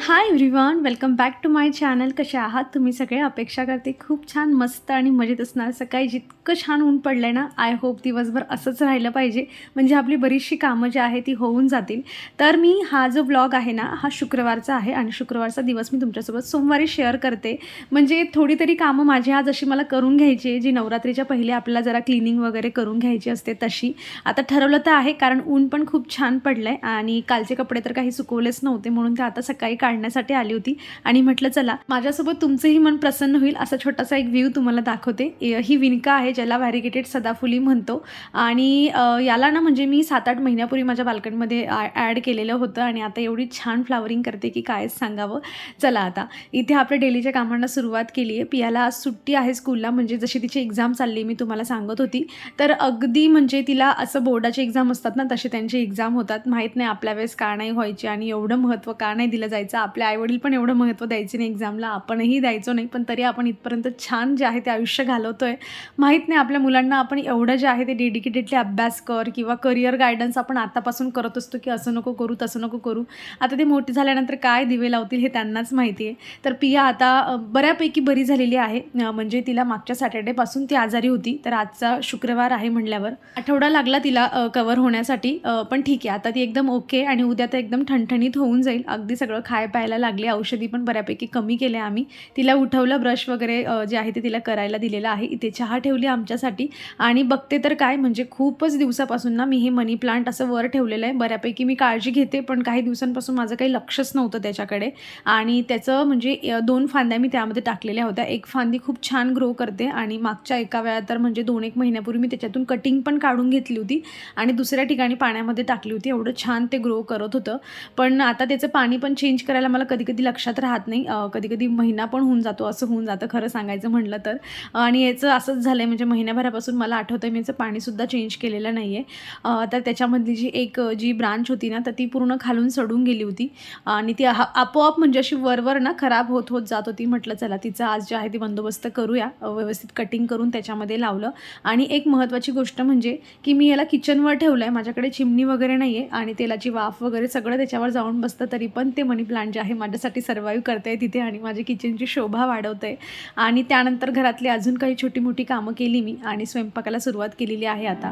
Hi everyone welcome back to my channel कसे आहात? तुम्ही सगळे अपेक्षा करते खूप छान मस्त आणि मजेत असणार. सकाळी जितकं छान ऊन पडलं आहे ना आय होप दिवसभर असंच राहिलं पाहिजे. म्हणजे आपली बरीचशी कामं जी आहे ती होऊन जातील. तर मी हा जो ब्लॉग आहे ना हा शुक्रवारचा आहे आणि शुक्रवारचा दिवस मी तुमच्यासोबत सोमवारी शेअर करते. म्हणजे थोडी तरी कामं माझी आज अशी मला करून घ्यायची जी नवरात्रीच्या पहिले आपल्याला जरा क्लिनिंग वगैरे करून घ्यायची असते तशी. आता ठरवलं तर आहे कारण ऊन पण खूप छान पडलं आहे आणि कालचे कपडे तर काही सुकवलेच नव्हते म्हणून ते आता सकाळी काढण्यासाठी आली होती. आणि म्हटलं चला माझ्यासोबत तुमचंही मन प्रसन्न होईल असा छोटासा एक व्ह्यू तुम्हाला दाखवते. ही विणका आहे ज्याला व्हॅरिगेटेड सदाफुली म्हणतो. आणि याला ना म्हणजे मी सात आठ महिन्यापूर्वी माझ्या बाल्कनीमध्ये ॲड केलेलं होतं. आणि आता एवढी छान फ्लावरिंग करते की कायच सांगावं. चला आता. इथे आपल्या डेलीच्या कामांना सुरुवात केली आहे. पियाला आज सुट्टी आहे स्कूलला म्हणजे जशी तिची एक्झाम चालली मी तुम्हाला सांगत होती. तर अगदी म्हणजे तिला असं बोर्डाची एक्झाम असतात ना तसे त्यांचे एक्झाम होतात. माहीत नाही आपल्या वेळेस का नाही व्हायची आणि एवढं महत्त्व का नाही दिलं जायचं. आपले आईवडील पण एवढं महत्त्व द्यायचे नाही एक्झामला आपणही द्यायचो नाही पण तरी आपण इथपर्यंत छान जे आहे ते आयुष्य घालवतो आहे माहीत नाही आपल्या मुलांना आपण एवढं जे आहे ते डेडिकेटेडली अभ्यास कर किंवा करिअर गायडन्स आपण आतापासून करत असतो की असं नको करू तसं नको करू. आता ते मोठी झाल्यानंतर काय दिवे लावतील हे त्यांनाच माहिती आहे. तर पिया आता बऱ्यापैकी बरी झालेली आहे. म्हणजे तिला मागच्या सॅटर्डेपासून ती आजारी होती. तर आजचा शुक्रवार आहे म्हणल्यावर. आठवडा लागला तिला कवर होण्यासाठी. पण ठीक आहे. आता ती एकदम ओके आणि उद्या तर एकदम ठणठणीत होऊन जाईल. अगदी सगळं खाय प्यायला लागली. औषधी पण बऱ्यापैकी कमी केल्या आम्ही. तिला उठवलं ब्रश वगैरे जे आहे ते तिला करायला दिलेलं आहे. इथे चहा ठेवली आमच्यासाठी. आणि बघते तर काय म्हणजे खूपच दिवसापासून ना मी हे मनी प्लांट असं वर ठेवलेलं आहे. बऱ्यापैकी मी काळजी घेते पण काही दिवसांपासून माझं काही लक्षच नव्हतं त्याच्याकडे. आणि त्याचं म्हणजे दोन फांद्या मी त्यामध्ये टाकलेल्या होत्या. एक फांदी खूप छान ग्रो करते आणि मागच्या एका वेळा तर म्हणजे दोन एक महिन्यापूर्वी मी त्याच्यातून कटिंग पण काढून घेतली होती. आणि दुसऱ्या ठिकाणी पाण्यामध्ये टाकली होती. एवढं छान ते ग्रो करत होतं. पण आता त्याचं पाणी पण चेंज करायला मला कधी कधी लक्षात राहत नाही. कधी कधी महिना पण होऊन जातो असं होऊन जातं खरं सांगायचं म्हटलं तर. आणि याचं असंच झालं आहे म्हणजे महिन्याभरापासून मला आठवतं आहे मी याचं पाणीसुद्धा चेंज केलेलं नाही आहे तर त्याच्यामधली जी एक जी ब्रांच होती ना तर ती पूर्ण खालून सडून गेली होती. आणि ती हा- आपोआप म्हणजे अशी वरवर ना खराब होत होत जात होती. म्हटलं चला तिचा आज जे आहे ती बंदोबस्त करूया. व्यवस्थित कटिंग करून त्याच्यामध्ये लावलं. आणि एक महत्त्वाची गोष्ट म्हणजे की मी याला किचनवर ठेवलं आहे माझ्याकडे चिमणी वगैरे नाही आहे आणि तेलाची वाफ वगैरे सगळं त्याच्यावर जाऊन बसतं तरी पण ते मनी प्लांट जे आहे माझ्यासाठी सर्वाईव्ह करते तिथे आणि माझी किचनची शोभा वाढवतं आहे आणि त्यानंतर घरातली अजून काही छोटी मोठी कामं केली मी आणि स्वयंपाकाला सुरुवात केलेली आहे आता.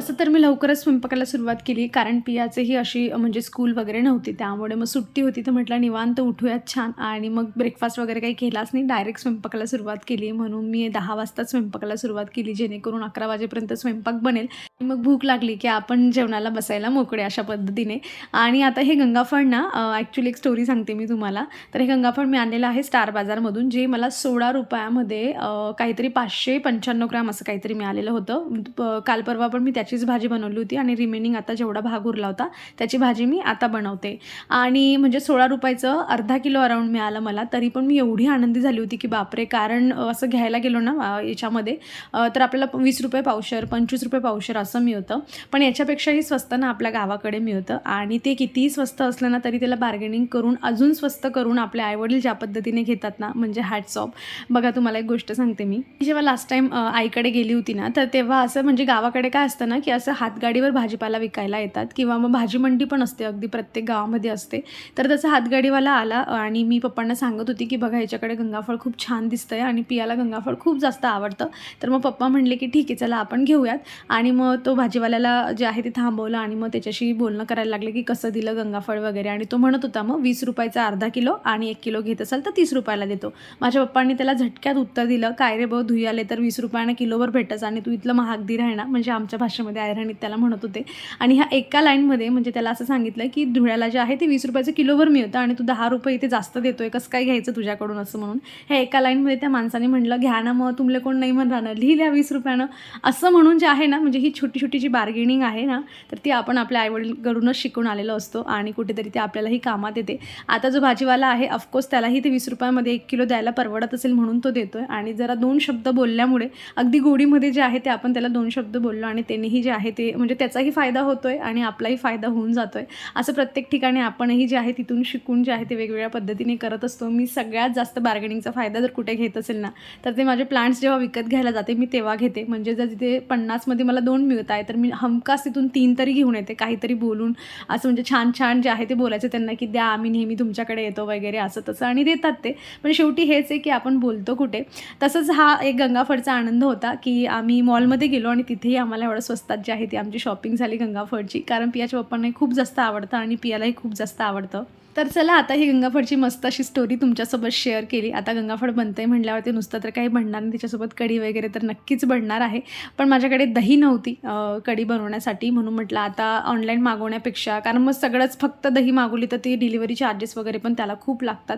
तसं तर मी लवकरच स्वयंपाकाला सुरुवात केली कारण पियाचेही अशी म्हणजे स्कूल वगैरे नव्हती. त्यामुळे मग सुट्टी होती तर म्हटलं निवांत उठूयात छान. आणि मग ब्रेकफास्ट वगैरे काही केलाच नाही. डायरेक्ट स्वयंपाकाला सुरुवात केली. म्हणून मी दहा वाजता स्वयंपाकाला सुरुवात केली जेणेकरून अकरा वाजेपर्यंत स्वयंपाक बनेल. मग भूक लागली की आपण जेवणाला बसायला मोकळे अशा पद्धतीने. आणि आता हे गंगाफळ ना ॲक्च्युली एक स्टोरी सांगते मी तुम्हाला. तर हे गंगाफळ मी आणलेलं आहे स्टार बाजारमधून जे मला सोळा रुपयामध्ये काहीतरी पाचशे पंच्याण्णव ग्राम असं काहीतरी मिळालेलं होतं. प- काल परवा पण मी त्याचीच भाजी बनवली होती आणि रिमेनिंग आता जेवढा भाग उरला होता त्याची भाजी मी आता बनवते. आणि म्हणजे सोळा रुपयाचं अर्धा किलो अराऊंड मिळालं मला तरी पण मी एवढी आनंदी झाली होती की बापरे कारण असं घ्यायला गेलो ना याच्यामध्ये तर आपल्याला वीस रुपये पावशर पंचवीस रुपये पावशर असं मिळतं. पण याच्यापेक्षाही स्वस्त ना आपल्या गावाकडे मिळतं. आणि ते कितीही स्वस्त असलं ना तरी त्याला बार्गेनिंग करून अजून स्वस्त करून आपले आईवडील ज्या पद्धतीने घेतात ना म्हणजे हॅटसॉप ऑफ बघा तुम्हाला एक गोष्ट सांगते मी. मी जेव्हा लास्ट टाईम आईकडे गेली होती ना तर तेव्हा असं म्हणजे गावाकडे काय असतं ना की असं हातगाडीवर भाजीपाला विकायला येतात किंवा मग भाजी मंडी पण असते अगदी प्रत्येक गावामध्ये असते. तर तसं हातगाडीवाला आला आणि मी पप्पांना सांगत होती की बघा ह्याच्याकडे गंगाफळ खूप छान दिसतं आहे आणि पियाला गंगाफळ खूप जास्त आवडतं. तर मग पप्पा म्हणले की ठीक आहे चला आपण घेऊयात. आणि मग तो भाजीवाल्याला जे आहे ते थांबवलं आणि मग त्याच्याशी बोलणं करायला लागले की कसं दिलं गंगाफळ वगैरे? आणि तो म्हणत होता मग वीस रुपयाचा अर्धा किलो आणि एक किलो घेत असाल तर तीस रुपयाला देतो. माझ्या पप्पांनी त्याला झटक्यात उत्तर दिलं काय रे भाऊ धुई आले तर वीस रुपयानं किलोवर भेटच आणि तू इथलं महाग दी राहणार. म्हणजे आमच्या भाषेमध्ये आयरणीत त्याला म्हणत होते. आणि ह्या एका लाईनमध्ये म्हणजे त्याला असं सांगितलं की धुळ्याला जे आहे ते वीस रुपयाचं किलोवर मिळतं आणि तू दहा रुपये इथे जास्त देतोय कसं काय घ्यायचं तुझ्याकडून असं म्हणून. ह्या एका लाईनमध्ये त्या माणसाने म्हटलं घ्या ना मग तुमले कोण नाही म्हण ना लिहिल्या वीस रुपयानं. असं म्हणून जे आहे ना म्हणजे ही छोटी छोटी जी बार्गेनिंग आहे ना तर ती आपण आपल्या आईवडीलकडूनच शिकून आलेलो असतो आणि कुठेतरी ते आपल्यालाही कामात येते. आता जो भाजीवाला आहे ऑफकोर्स त्यालाही ते वीस रुपयामध्ये एक किलो द्यायला परवडत असेल म्हणून तो देतोय. आणि जरा दोन शब्द बोलल्यामुळे अगदी गोडीमध्ये जे आहे ते आपण त्याला दोन शब्द बोललो आणि त्यांनीही आपणही जे आहे ते म्हणजे त्याचाही फायदा होतो आहे आणि आपलाही फायदा होऊन जातो आहे असं प्रत्येक ठिकाणी आपणही जे आहे तिथून शिकून जे आहे ते वेगवेगळ्या पद्धतीने करत असतो. मी सगळ्यात जास्त बार्गेनिंगचा फायदा जर कुठे घेत असेल ना तर ते माझे प्लांट्स जेव्हा विकत घ्यायला जाते मी तेव्हा घेते. म्हणजे जर तिथे पन्नासमध्ये मला दोन मिळत आहे तर मी हमखास तिथून तीन तरी घेऊन येते. काहीतरी बोलून असं म्हणजे छान छान जे आहे ते बोलायचं त्यांना की द्या आम्ही नेहमी तुमच्याकडे येतो वगैरे असं तसं आणि देतात ते. पण शेवटी हेच आहे की आपण बोलतो कुठे. तसंच हा एक गंगाफडचा आनंद होता की आम्ही मॉलमध्ये गेलो आणि तिथेही आम्हाला एवढं स्वस्त असतात जे आहे ती आमची शॉपिंग झाली गंगाफळची. कारण पियाच्या पप्पांनाही खूप जास्त आवडतं आणि पियालाही खूप जास्त आवडतं. तर चला आता ही गंगाफळची मस्त अशी स्टोरी तुमच्यासोबत शेअर केली. आता गंगाफळ बनते म्हटल्यावरती नुसतं तर काही बनणार नाही. त्याच्यासोबत कढी वगैरे तर नक्कीच बनणार आहे. पण माझ्याकडे दही नव्हती कढी बनवण्यासाठी. म्हणून म्हटलं आता ऑनलाईन मागवण्यापेक्षा कारण मग सगळंच फक्त दही मागवली तर ती डिलिव्हरी चार्जेस वगैरे पण त्याला खूप लागतात.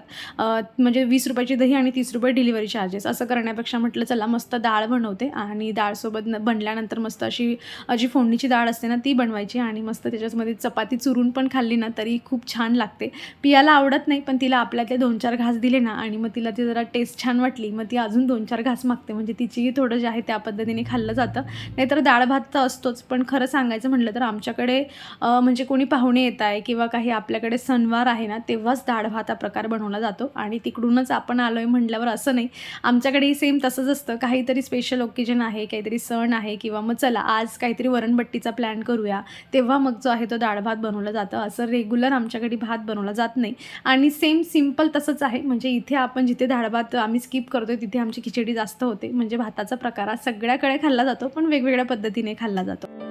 म्हणजे वीस रुपयाची दही आणि तीस रुपये डिलिव्हरी चार्जेस असं करण्यापेक्षा म्हटलं चला मस्त डाळ बनवते. आणि डाळसोबत न बनल्यानंतर मस्त अशी जी फोडणीची डाळ असते ना ती बनवायची. आणि मस्त त्याच्यामध्ये चपाती चुरून पण खाल्ली ना तरी खूप छान लागते. पियाला आवडत नाही पण तिला आपल्यातले दोन चार घास दिले ना आणि मग तिला ती जरा टेस्ट छान वाटली मग ती अजून दोन चार घास मागते. म्हणजे तिचीही थोडं जे आहे त्या पद्धतीने खाल्लं जातं. नाहीतर डाळ भात तर असतोच पण खरं सांगायचं म्हटलं तर आमच्याकडे म्हणजे कोणी पाहुणे येत आहे किंवा काही आपल्याकडे सणवार आहे ना तेव्हाच डाळ भात हा प्रकार बनवला जातो. आणि तिकडूनच आपण आलो आहे म्हटल्यावर असं नाही. आमच्याकडेही सेम तसंच असतं. काहीतरी स्पेशल ओकेजन आहे काहीतरी सण आहे किंवा मग चला आज काहीतरी वरणबट्टीचा प्लॅन करूया. तेव्हा मग जो आहे तो डाळ भात बनवला जातं. असं रेग्युलर आमच्याकडे भात बनवला जात नाही. आणि सेम सिंपल तसंच आहे. म्हणजे इथे आपण जिथे डाळ भात आम्ही स्किप करतोय तिथे आमची खिचडी जास्त होते. म्हणजे भाताचा प्रकार हा सगळ्याकडे खाल्ला जातो पण वेगवेगळ्या पद्धतीने खाल्ला जातो.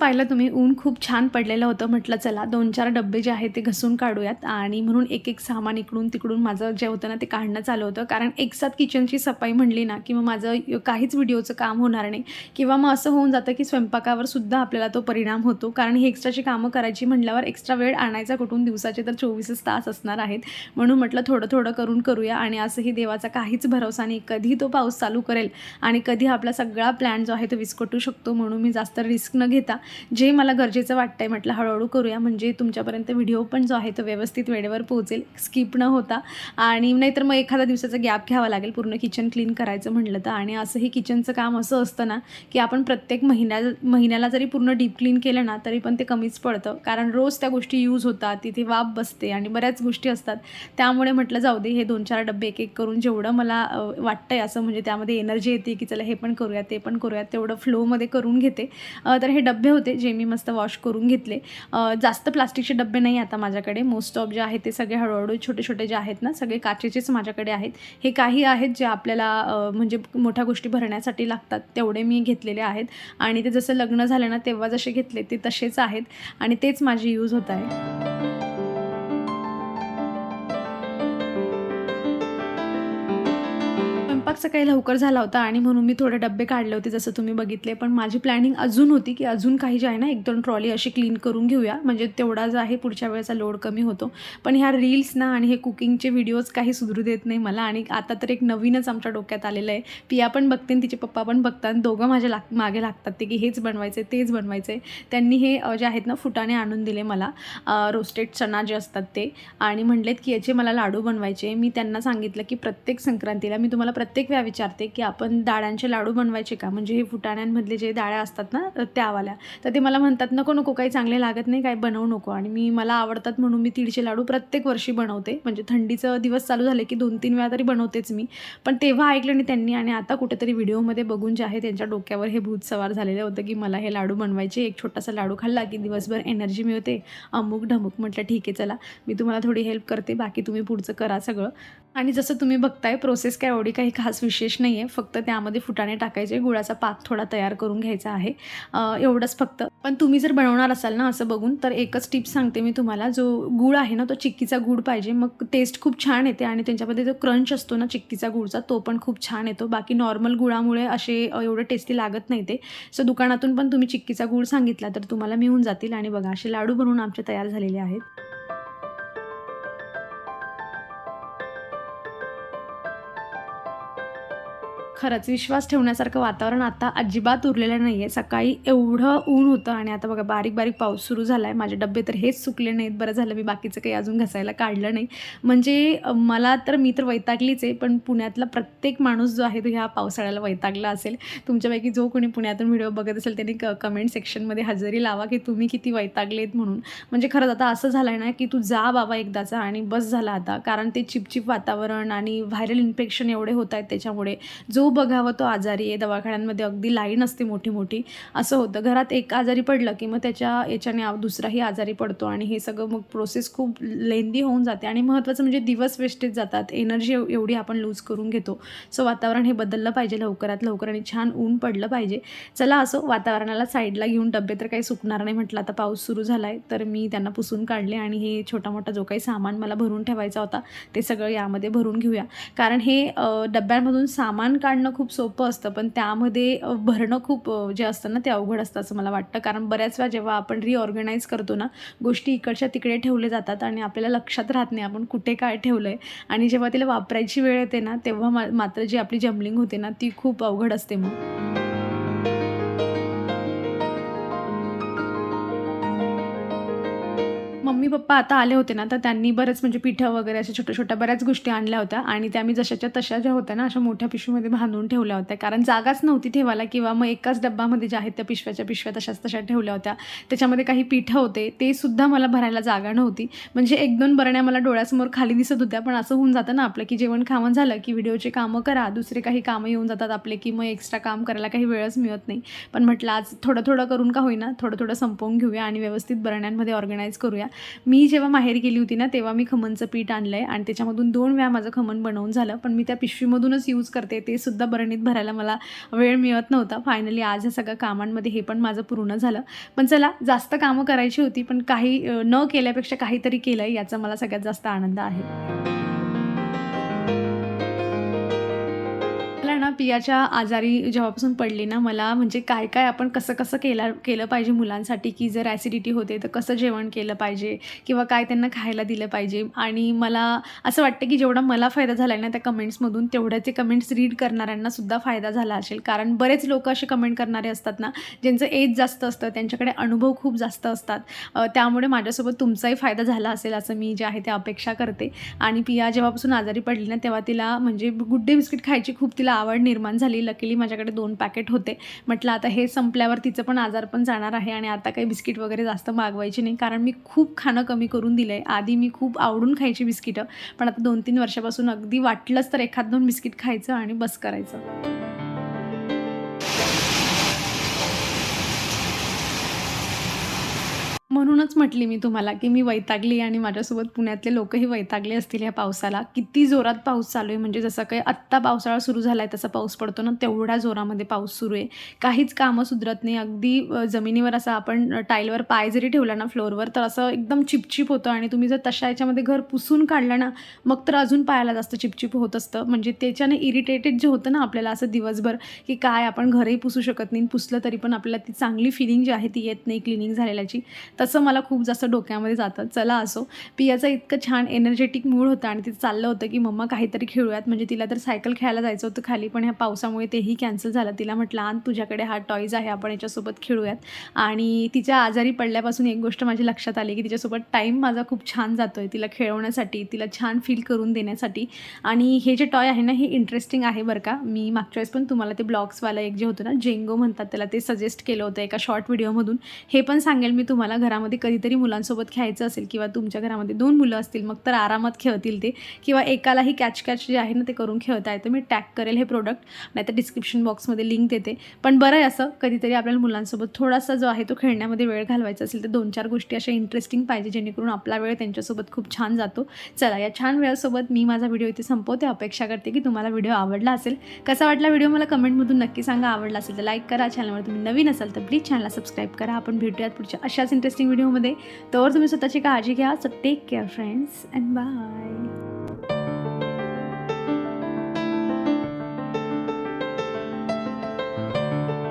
पाहिलं तुम्ही ऊन खूप छान पडलेलं होतं. म्हटलं चला दोन चार डब्बे जे आहेत ते घसून काढूयात. आणि म्हणून एक एक सामान इकडून तिकडून माझं जे होतं ना ते काढणं चालू होतं. कारण एकसाथ किचनची सफाई म्हणली ना किंवा माझं काहीच व्हिडिओचं काम होणार नाही. किंवा मग असं होऊन जातं की स्वयंपाकावर सुद्धा आपल्याला तो परिणाम होतो. कारण ही एक्स्ट्राची कामं करायची म्हटल्यावर एक्स्ट्रा वेळ आणायचा कुठून? दिवसाचे तर चोवीसच तास असणार आहेत. म्हणून म्हटलं थोडं थोडं करून करूया. आणि असंही देवाचा काहीच भरोसा नाही. कधी तो पाऊस चालू करेल आणि कधी आपला सगळा प्लॅन जो आहे तो विस्कटू शकतो. म्हणून मी जास्त रिस्क न घेता जे मला गरजेचं वाटतं आहे म्हटलं हळूहळू करूया. म्हणजे तुमच्यापर्यंत व्हिडिओ पण जो आहे तो व्यवस्थित वेळेवर पोहोचेल. स्किप न होता. आणि नाहीतर मग एखादा दिवसाचा गॅप घ्यावा लागेल. पूर्ण किचन क्लीन करायचं म्हटलं तर. आणि असंही किचनचं काम असं असतं ना की आपण प्रत्येक महिन्या महिन्याला जरी पूर्ण डीप क्लीन केलं ना तरी पण ते कमीच पडतं. कारण रोज त्या गोष्टी यूज होतात. तिथे वाफ बसते आणि बऱ्याच गोष्टी असतात. त्यामुळे म्हटलं जाऊ दे हे दोन चार डबे एक एक करून जेवढं मला वाटतं आहे असं म्हणजे त्यामध्ये एनर्जी येते की चला हे पण करूया ते पण करूया तेवढं फ्लोमध्ये करून घेते. तर हे डबे होते जे मी मस्त वॉश करून घेतले. जास्त प्लास्टिकचे डबे नाही आता माझ्याकडे. मोस्ट ऑफ जे आहेत ते सगळे हळूहळू छोटे छोटे जे आहेत ना सगळे काचेचेच माझ्याकडे आहेत. हे काही आहेत जे आपल्याला म्हणजे मोठ्या गोष्टी भरण्यासाठी लागतात तेवढे मी घेतलेले आहेत. आणि ते जसं लग्न झालं ना तेव्हा जसे घेतले ते तसेच आहेत. आणि तेच माझे यूज होत आहे. स्वयंपाक सकाळी लवकर झाला होता आणि म्हणून मी थोडे डबे काढले होते जसं तुम्ही बघितले. पण माझी प्लॅनिंग अजून होती की अजून काही जे आहे ना एक दोन ट्रॉली अशी क्लीन करून घेऊया. म्हणजे तेवढा जो आहे पुढच्या वेळेचा लोड कमी होतो. पण ह्या रील्स ना आणि हे कुकिंगचे व्हिडिओज काही सुधरू देत नाही मला. आणि आता तर एक नवीनच आमच्या डोक्यात आलेलं आहे. पिया पण बघते आणि तिचे पप्पा पण बघतात. दोघं माझ्या लाग मागे लागतात ते की हेच बनवायचे तेच बनवायचे त्यांनी हे जे आहेत ना फुटाने आणून दिले मला. रोस्टेड चणा जे असतात ते. आणि म्हणलेत की याचे मला लाडू बनवायचे. मी त्यांना सांगितलं की प्रत्येक संक्रांतीला मी तुम्हाला प्रत्येक प्रत्येक वेळा विचारते की आपण डाळ्यांचे लाडू बनवायचे का? म्हणजे हे फुटाण्यांमधले जे डाळ्या असतात ना त्यावाल्या. तर ते मला म्हणतात नको नको काही चांगले लागत नाही काही बनवू नको. आणि मी मला आवडतात म्हणून मी तिळचे लाडू प्रत्येक वर्षी बनवते. म्हणजे थंडीचं दिवस चालू झाले की दोन तीन वेळा तरी बनवतेच मी. पण तेव्हा ऐकलं नाही त्यांनी आणि आता कुठेतरी व्हिडिओमध्ये बघून जे आहे त्यांच्या डोक्यावर हे भूत सवार झालेलं होतं की मला हे लाडू बनवायचे. एक छोटासा लाडू खाल्ला की दिवसभर एनर्जी मिळते. अमुक ढमुक म्हटलं ठीक आहे चला. मी तुम्हाला थोडी हेल्प करते. बाकी तुम्ही पुढचं करा सगळं. आणि जसं तुम्ही बघताय प्रोसेस काय एवढी काही खास विशेष नाही आहे फक्त त्यामध्ये फुटाणे टाकायचे गुळाचा पाक थोडा तयार करून घ्यायचा आहे. एवढंच फक्त. पण तुम्ही जर बनवणार असाल ना असं बघून तर एकच टिप सांगते मी तुम्हाला. जो गूळ आहे ना तो चिक्कीचा गूळ पाहिजे. मग टेस्ट खूप छान येते आणि त्यांच्यामध्ये जो क्रंच असतो ना चिक्कीचा गूळचा तो पण खूप छान येतो. बाकी नॉर्मल गुळामुळे असे एवढं टेस्टी लागत नाही ते. सो दुकानातून पण तुम्ही चिक्कीचा गूळ सांगितला तर तुम्हाला मिळून जातील. आणि बघा असे लाडू बनवून आमचे तयार झालेले आहेत. खरंच विश्वास ठेवण्यासारखं वातावरण आता अजिबात उरलेलं नाही आहे सकाळी एवढं ऊन होतं आणि आता बघा बारीक बारीक पाऊस सुरू झाला आहे माझे डबे तर हेच सुकले नाहीत. बरं झालं मी बाकीचं काही अजून घसायला काढलं नाही. म्हणजे मला तर मी तर वैतागलीच आहे. पण पुण्यातला प्रत्येक माणूस जो आहे तो ह्या पावसाळ्याला वैतागला असेल. तुमच्यापैकी जो कोणी पुण्यातून व्हिडिओ बघत असेल त्यांनी क कमेंट सेक्शनमध्ये हजेरी लावा की तुम्ही किती वैतागलेत म्हणून. म्हणजे खरंच आता असं झालं आहे ना की तू जा बाबा एकदाचा आणि बस झाला आता. कारण ते चिपचिप वातावरण आणि व्हायरल इन्फेक्शन एवढे होत आहेत त्याच्यामुळे. जो बघावं तो आजारी आहे दवाखान्यांमध्ये अगदी लाईन असते मोठी मोठी. असं होतं. घरात एक आजारी पडलं की मग त्याच्या याच्याने दुसराही आजारी पडतो आणि हे सगळं मग प्रोसेस खूप लेंदी होऊन जाते आणि महत्त्वाचं म्हणजे दिवस वेस्टेज जातात. एनर्जी एवढी आपण लूज करून घेतो. सो वातावरण हे बदललं पाहिजे लवकरात लवकर आणि छान ऊन पडलं पाहिजे. चला असो वातावरणाला साईडला घेऊन डबे तर काही सुकणार नाही म्हटलं. आता पाऊस सुरू झाला आहे तर मी त्यांना पुसून काढले आणि हे छोटा मोठा जो काही सामान मला भरून ठेवायचा होता ते सगळं यामध्ये भरून घेऊया. कारण हे डब्यांमधून सामान काढणं खूप सोपं असतं पण त्यामध्ये भरणं खूप जे असतं ना ते अवघड असतं असं मला वाटतं. कारण बऱ्याच वेळा जेव्हा आपण रिऑर्गनाईज करतो ना गोष्टी इकडच्या तिकडे ठेवले जातात आणि आपल्याला लक्षात राहत नाही आपण कुठे काय ठेवलं आहे आणि जेव्हा तिला वापरायची वेळ येते ना तेव्हा मा मात्र जी आपली जमलिंग होते ना ती खूप अवघड असते मग. पप्पा आता आले होते ना तर त्यांनी बरंच म्हणजे पिठं वगैरे अशा छोट्या छोट्या बऱ्याच गोष्टी आणल्या होत्या. आणि त्या मी जशाच्या तशा ज्या होत्या ना अशा मोठ्या पिशवीमध्ये बांधून ठेवल्या होत्या. कारण जागाच नव्हती ठेवायला किंवा मग एकाच डब्बामध्ये ज्या आहेत त्या पिशव्याच्या पिशव्या तशाच तशा ठेवल्या होत्या. त्याच्यामध्ये काही पिठं होते ते सुद्धा मला भरायला जागा नव्हती. म्हणजे एक दोन बरण्या मला डोळ्यासमोर खाली दिसत होत्या पण असं होऊन जातं ना आपलं की जेवण खावण झालं की व्हिडिओचे कामं करा दुसरे काही कामं येऊन जातात आपले की मग एक्स्ट्रा काम करायला काही वेळच मिळत नाही. पण म्हटलं आज थोडं थोडं करून का होईना थोडं थोडं संपवून घेऊया आणि व्यवस्थित बरण्यांमध्ये ऑर्गनाईज करूया. मी जेव्हा माहेर गेली होती ना तेव्हा मी खमणचं पीठ आणलं आहे आणि त्याच्यामधून दोन वेळा माझं खमण बनवून झालं. पण मी त्या पिशवीमधूनच यूज करते. ते सुद्धा बरणीत भरायला मला वेळ मिळत नव्हता. फायनली आज ह्या सगळ्या कामांमध्ये हे पण माझं पूर्ण झालं. पण चला जास्त कामं करायची होती पण काही न केल्यापेक्षा काहीतरी केलं आहे याचा मला सगळ्यात जास्त आनंद आहे. पियाच्या आजारी जेव्हापासून पडली ना मला म्हणजे काय काय आपण कसं कसं केलं केलं पाहिजे मुलांसाठी की जर ॲसिडिटी होते तर कसं जेवण केलं पाहिजे किंवा काय त्यांना खायला दिलं पाहिजे? आणि मला असं वाटतं की जेवढा मला फायदा झाला आहे ना त्या कमेंट्समधून तेवढ्याचे कमेंट्स रीड करणाऱ्यांना सुद्धा फायदा झाला असेल. कारण बरेच लोक असे कमेंट करणारे असतात ना ज्यांचं एज जास्त असतं त्यांच्याकडे अनुभव खूप जास्त असतात. त्यामुळे माझ्यासोबत तुमचाही फायदा झाला असेल असं मी जे आहे ते अपेक्षा करते. आणि पिया जेव्हापासून आजारी पडली ना तेव्हा तिला म्हणजे गुड डे बिस्किट खायची खूप तिला आवड निर्माण झाली. लकीली माझ्याकडे दोन पॅकेट होते. म्हटलं आता हे संपल्यावर तिचं पण आजार पण जाणार आहे आणि आता काही बिस्किट वगैरे जास्त मागवायची नाही. कारण मी खूप खाणं कमी करून दिलं आहे आधी मी खूप आवडून खायची बिस्किटं. पण आता दोन तीन वर्षापासून अगदी वाटलंच तर एखाद दोन बिस्किट खायचं आणि बस करायचं. म्हणूनच म्हटली मी तुम्हाला की मी वैतागली आणि माझ्यासोबत पुण्यातले लोकही वैतागले असतील ह्या पावसाला. किती जोरात पाऊस चालू आहे. म्हणजे जसं काही आत्ता पावसाळा सुरू झाला आहे तसा पाऊस पडतो ना तेवढ्या जोरामध्ये पाऊस सुरू आहे. काहीच कामं सुधरत नाही. अगदी जमिनीवर असं आपण टाईलवर पाय जरी ठेवला ना फ्लोअरवर तर असं एकदम चिपचिप होतं. आणि तुम्ही जर तशा याच्यामध्ये घर पुसून काढलं ना मग तर अजून पायाला जास्त चिपचिप होत असतं. म्हणजे त्याच्याने इरिटेटेड जे होतं ना आपल्याला असं दिवसभर की काय आपण घरही पुसू शकत नाही. पुसलं तरी पण आपल्याला ती चांगली फिलिंग जी आहे ती येत नाही क्लिनिंग झालेल्याची. तसं मला खूप जास्त डोक्यामध्ये जातं चला असो. पियाचं इतकं छान एनर्जेटिक मूड होतं आणि तिचं चाललं होतं की मम्मा काहीतरी खेळूयात. म्हणजे तिला तर सायकल खेळायला जायचं होतं खाली पण ह्या पावसामुळे तेही कॅन्सल झालं. तिला म्हटलं आण तुझ्याकडे हा टॉईज आहे आपण याच्यासोबत खेळूयात. आणि तिच्या आजारी पडल्यापासून एक गोष्ट माझी लक्षात आली की तिच्यासोबत टाईम माझा खूप छान जातो आहे तिला खेळवण्यासाठी तिला छान फील करून देण्यासाठी. आणि हे जे टॉय आहे ना हे इंटरेस्टिंग आहे बरं का. मी मागच्या वेळेस पण तुम्हाला ते ब्लॉग्सवाला एक जे होतं ना जेंगो म्हणतात त्याला ते सजेस्ट केलं होतं एका शॉर्ट व्हिडिओमधून हे पण सांगेल मी तुम्हाला घरामध्ये कधीतरी मुलांसोबत खेळायचं असेल किंवा तुमच्या घरामध्ये दोन मुलं असतील मग तर आरामात खेळतील ते. किंवा एकालाही कॅच कॅच जे आहे ना ते करून खेळता येतं मी टॅग करेल हे प्रोडक्ट नाही तर डिस्क्रिप्शन बॉक्समध्ये लिंक देते. पण बरं आहे असं कधीतरी आपल्याला मुलांसोबत थोडासा जो आहे तो खेळण्यामध्ये वेळ घालवायचा असेल तर दोन चार गोष्टी अशा इंटरेस्टिंग पाहिजे जेणेकरून आपला वेळ त्यांच्यासोबत खूप छान जातो. चला या छान वेळासोबत मी माझा व्हिडिओ इथे संपवते. अपेक्षा करते की तुम्हाला व्हिडिओ आवडला असेल. कसा वाटला व्हिडिओ मला कमेंटमधून नक्की सांगा. आवडला असेल तर लाईक करा. चॅनलवर तुम्ही नवीन असाल तर प्लीज चॅनलला सबस्क्राईब करा. आपण भेटूयात पुढच्या अशाच इंटरेस्टिंग व्हिडिओ व्हिडिओमध्ये तर तुम्ही स्वतःची काळजी घ्या. So take care friends and bye